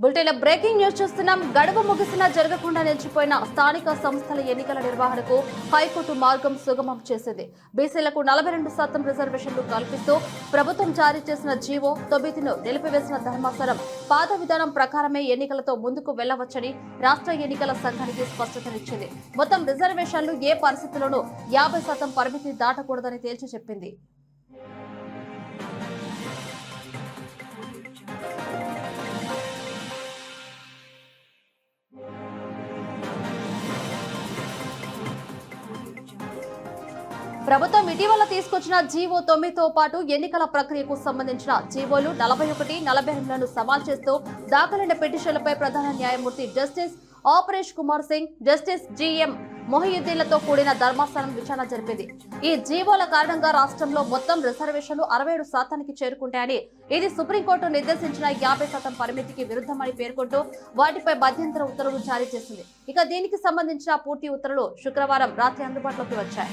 Bulletin breaking news చూస్తున్నాం. గడువు ముగిసినా జరగకుండా నిలిచిపోయిన స్థానిక సంస్థల ఎన్నికల నిర్వహణకు హైకోర్టు మార్గం సుగమం చేసింది. బీసీలకు నలభై రెండు శాతం రిజర్వేషన్లు కల్పిస్తూ ప్రభుత్వం జారీ చేసిన జీవో తొమ్మిదిను నిలిపివేసిన ధర్మాసనం పాత విధానం ప్రకారమే ఎన్నికలతో ముందుకు వెళ్ళవచ్చని రాష్ట్ర ఎన్నికల సంఘానికి స్పష్టతనిచ్చింది మొత్తం రిజర్వేషన్లు ఏ పరిస్థితుల్లోనూ యాభై శాతం పరిమితి దాటకూడదని తేల్చి చెప్పింది. ప్రభుత్వం ఇటీవల తీసుకొచ్చిన జీవో తొమ్మిదితో పాటు ఎన్నికల ప్రక్రియకు సంబంధించిన జీవోలు నలభై ఒకటి నలభై రెండులను సవాల్ చేస్తూ దాఖలైన పిటిషన్లపై ప్రధాన న్యాయమూర్తి Justice Aparesh Kumar Singh Justice GM మొహియుద్దీన్లతో కూడిన ధర్మాసనం విచారణ జరిపింది. ఈ జీవోల కారణంగా రాష్ట్రంలో మొత్తం రిజర్వేషన్లు అరవై ఏడు శాతానికి చేరుకుంటాయని ఇది సుప్రీంకోర్టు నిర్దేశించిన యాభై శాతం పరిమితికి విరుద్ధమని పేర్కొంటూ వాటిపై మధ్యంతర ఉత్తర్వులు జారీ చేసింది. ఇక దీనికి సంబంధించిన పూర్తి ఉత్తర్వులు శుక్రవారం రాత్రి అందుబాటులోకి వచ్చాయి.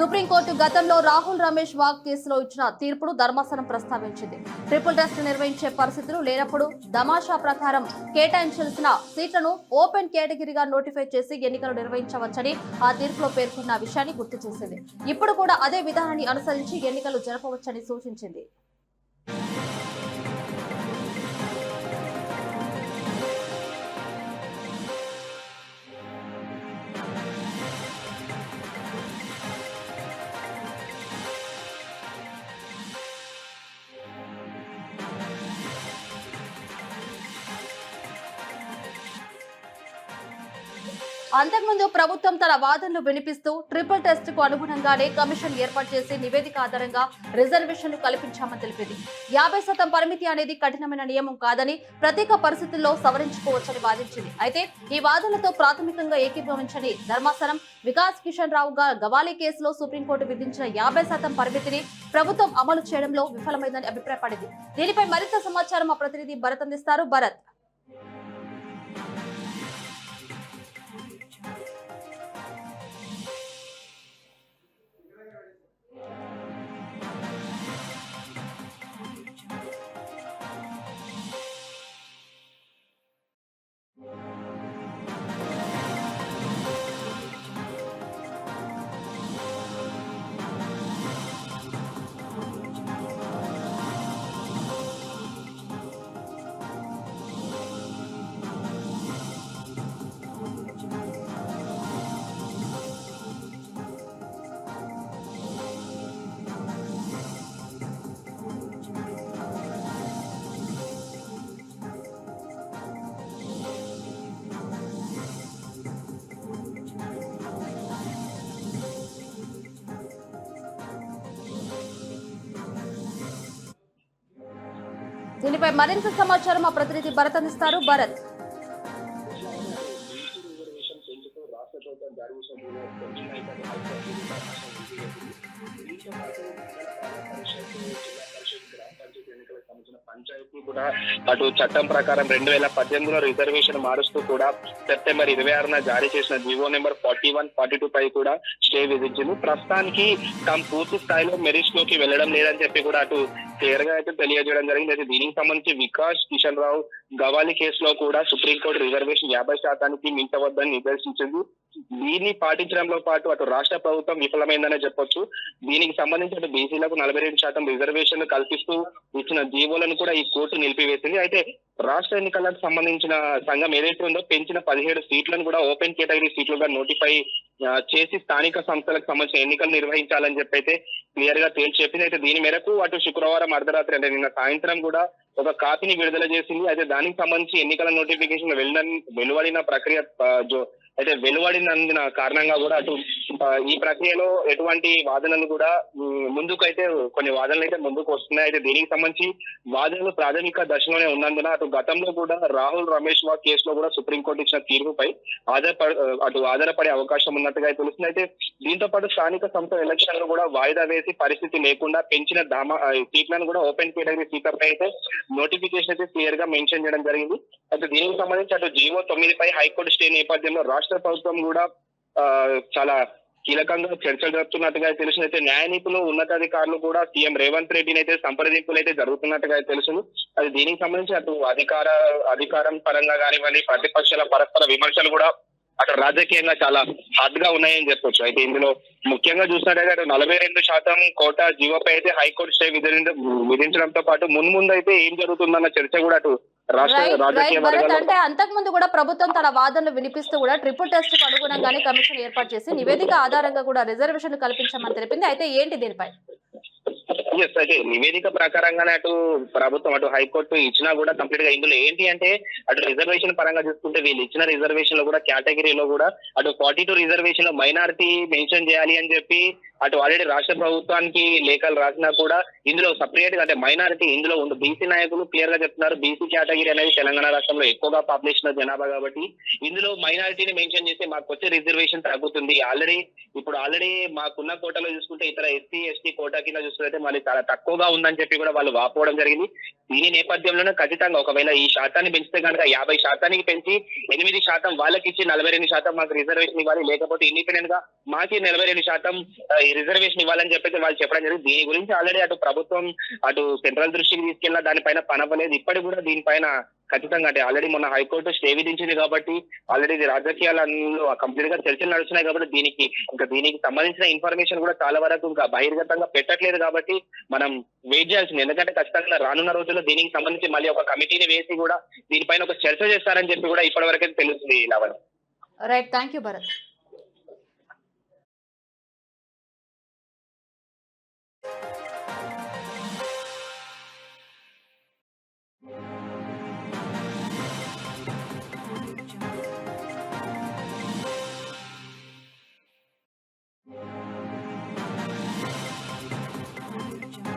సుప్రీంకోర్టు గతంలో రాహుల్ రమేష్ వాగ్ కేసులో ఇచ్చిన తీర్పును ధర్మాసనం ప్రస్తావించింది. ట్రిపుల్ టెస్ట్ నిర్వహించే పరిస్థితులు లేనప్పుడు దమాషా ప్రకారం కేటాయించాల్సిన సీట్లను ఓపెన్ కేటగిరీగా నోటిఫై చేసి ఎన్నికలు నిర్వహించవచ్చని ఆ తీర్పులో పేర్కొన్న విషయాన్ని గుర్తు చేసింది. ఇప్పుడు కూడా అదే విధానాన్ని అనుసరించి ఎన్నికలు జరపవచ్చని సూచించింది. అంతకుముందు ప్రభుత్వం తన వాదనలు వినిపిస్తూ ట్రిపుల్ టెస్ట్కు అనుగుణంగానే కమిషన్ ఏర్పాటు చేసి నివేదిక ఆధారంగా రిజర్వేషన్లు కల్పించామని తెలిపింది. యాభై శాతం పరిమితి అనేది కఠినమైన నియమం కాదని ప్రత్యేక పరిస్థితుల్లో సవరించుకోవచ్చని వాదించింది. అయితే ఈ వాదనలతో ప్రాథమికంగా ఏకీభవించని ధర్మాసనం వికాస్ కిషన్ రావు గా గవాలీ కేసులో సుప్రీంకోర్టు విధించిన యాభై శాతం పరిమితిని ప్రభుత్వం అమలు చేయడంలో విఫలమైందని అభిప్రాయపడింది. దీనిపై మరింత సమాచారం మా ప్రతినిధి భరత్ అందిస్తారు. భరత్ దీనిపై మరింత సమాచారం మా ప్రతినిధి భరత్ అందిస్తారు. భరత్. పంచాయతీ కూడా అటు చట్టం ప్రకారం రెండు వేల పద్దెనిమిదిలో రిజర్వేషన్ మారుస్తూ కూడా సెప్టెంబర్ ఇరవై ఆరున జారీ చేసిన GO number forty one forty two పై కూడా స్టే విధించింది. ప్రస్తుతానికి తాము పూర్తి స్థాయిలో మెరిట్స్లోకి వెళ్ళడం లేదని చెప్పి కూడా అటు క్లియర్గా అయితే తెలియజేయడం జరిగింది. అయితే దీనికి సంబంధించి వికాస్ కిషన్ రావు గవాలి కేసులో కూడా సుప్రీంకోర్టు రిజర్వేషన్ యాభై శాతానికి మించవద్దని నిర్దేశించింది. దీన్ని పాటించడంలో పాటు అటు రాష్ట్ర ప్రభుత్వం విఫలమైందనే చెప్పొచ్చు. దీనికి సంబంధించి అటు బీసీలకు నలభై రెండు శాతం రిజర్వేషన్ కల్పిస్తూ ఇచ్చిన జీవోలను కూడా ఈ కోర్టు నిలిపివేసింది. అయితే రాష్ట్ర ఎన్నికలకు సంబంధించిన సంఘం ఏదైతే ఉందో పెంచిన పదిహేడు సీట్లను కూడా ఓపెన్ కేటగిరీ సీట్లుగా నోటిఫై చేసి స్థానిక సంస్థలకు సంబంధించిన ఎన్నికలు నిర్వహించాలని చెప్పి అయితే క్లియర్గా తేల్చి చెప్పింది. అయితే దీని మేరకు అటు శుక్రవారం అర్ధరాత్రి అంటే నిన్న సాయంత్రం కూడా ఒక కాపీని విడుదల చేసింది. అయితే దానికి సంబంధించి ఎన్నికల నోటిఫికేషన్ వెళ్ళ వెలువడిన ప్రక్రియ అయితే వెలువడినందున కారణంగా కూడా అటు ఈ ప్రక్రియలో ఎటువంటి వాదనలు కూడా ముందుకు అయితే కొన్ని వాదనలు అయితే ముందుకు వస్తున్నాయి. అయితే దీనికి సంబంధించి వాదనలు ప్రాథమిక దశలోనే ఉన్నందున అటు గతంలో కూడా రాహుల్ రమేష్ వా కేసులో కూడా సుప్రీంకోర్టు ఇచ్చిన తీర్పుపై ఆధారపడ అటు ఆధారపడే అవకాశం ఉన్నట్టుగా అయితే తెలుస్తుంది. అయితే దీంతో పాటు స్థానిక సంస్థల ఎలక్షన్లు కూడా వాయిదా వేసి పరిస్థితి లేకుండా పెంచిన దామా సీట్లను కూడా ఓపెన్ కేటగిరీ సీట్లపై అయితే నోటిఫికేషన్ అయితే క్లియర్గా మెన్షన్ చేయడం జరిగింది. అయితే దీనికి సంబంధించి అటు జీవో తొమ్మిది పై హైకోర్టు స్టే నేపథ్యంలో రాష్ట్ర ప్రభుత్వం కూడా చాలా కీలకంగా చర్చలు జరుపుతున్నట్టుగా అయితే న్యాయ నిపుణులు ఉన్నతాధికారులు కూడా సీఎం రేవంత్ రెడ్డిని అయితే సంప్రదింపులు అయితే జరుగుతున్నట్టుగా తెలుసు అది దీనికి సంబంధించి అటు అధికార అధికారం పరంగా కానివ్వండి ప్రతిపక్షాల పరస్పర విమర్శలు కూడా అక్కడ రాజకీయంగా చాలా హార్డ్గా ఉన్నాయని చెప్పొచ్చు. అయితే ఇందులో ముఖ్యంగా చూసినట్టయితే అటు నలభై రెండు శాతం కోట జీవోపై అయితే హైకోర్టు స్టే విధించ- విధించడంతో పాటు మున్ ముందు అయితే ఏం జరుగుతుందన్న చర్చ కూడా అటు అంటే అంతకు ముందు కూడా ప్రభుత్వం తన వాదనలు వినిపిస్తూ కూడా ట్రిపుల్ టెస్ట్కు అనుగుణంగానే కమిషన్ ఏర్పాటు చేసి నివేదిక ఆధారంగా కూడా రిజర్వేషన్ కల్పించామని తెలిపింది. అయితే ఏంటి దీనిపై? ఎస్ అయితే నివేదిక ప్రకారంగానే అటు ప్రభుత్వం అటు హైకోర్టు ఇచ్చినా కూడా కంప్లీట్గా ఇందులో ఏంటి అంటే అటు రిజర్వేషన్ పరంగా చూసుకుంటే వీళ్ళు ఇచ్చిన రిజర్వేషన్లో కూడా కేటగిరీలో కూడా అటు ఫార్టీ టూ రిజర్వేషన్లో మైనారిటీ మెన్షన్ చేయాలి అని చెప్పి అటు ఆల్రెడీ రాష్ట్ర ప్రభుత్వానికి లేఖలు రాసినా కూడా ఇందులో సపరేట్గా అంటే మైనారిటీ ఇందులో ఉంది బీసీ నాయకులు క్లియర్గా చెప్తున్నారు. బీసీ కేటగిరీ అనేది తెలంగాణ రాష్ట్రంలో ఎక్కువగా పాపులేషన్ జనాభా కాబట్టి ఇందులో మైనారిటీని మెన్షన్ చేస్తే మాకు వచ్చే రిజర్వేషన్ తగ్గుతుంది. ఆల్రెడీ ఇప్పుడు ఆల్రెడీ మాకున్న కోటాలో చూసుకుంటే ఇతర ఎస్సీ ఎస్టీ కోటా కింద చూసుకుంటే మళ్ళీ చాలా తక్కువగా ఉందని చెప్పి కూడా వాళ్ళు వాపోవడం జరిగింది. దీని నేపథ్యంలోనే ఖచ్చితంగా ఒకవేళ ఈ శాతాన్ని పెంచితే కనుక యాభై శాతానికి పెంచి ఎనిమిది శాతం వాళ్ళకి ఇచ్చి నలభై రెండు శాతం మాకు రిజర్వేషన్ ఇవ్వాలి. లేకపోతే ఇండిపెండెంట్గా మాకి నలభై రెండు శాతం రిజర్వేషన్ ఇవ్వాలని చెప్పి వాళ్ళు చెప్పడం జరిగింది. దీని గురించి ఆల్రెడీ అటు ప్రభుత్వం అటు సెంట్రల్ దృష్టికి తీసుకెళ్ళిన దానిపైన పనపలేదు ఇప్పటికి కూడా దీనిపైన ఖచ్చితంగా అంటే ఆల్రెడీ మొన్న హైకోర్టు స్టే విధించింది కాబట్టి ఆల్రెడీ రాజకీయాలలో కంప్లీట్గా చర్చలు నడుస్తున్నాయి కాబట్టి దీనికి ఇంకా దీనికి సంబంధించిన ఇన్ఫర్మేషన్ కూడా చాలా వరకు ఇంకా బహిర్గతంగా పెట్టట్లేదు కాబట్టి మనం వెయిట్ చేయాల్సింది. ఎందుకంటే ఖచ్చితంగా రానున్న రోజుల్లో దీనికి సంబంధించి మళ్ళీ ఒక కమిటీని వేసి కూడా దీనిపైన ఒక చర్చ చేస్తారని చెప్పి కూడా ఇప్పటి వరకు తెలుస్తుంది లవన్ రైట్ థ్యాంక్ యూ భరత్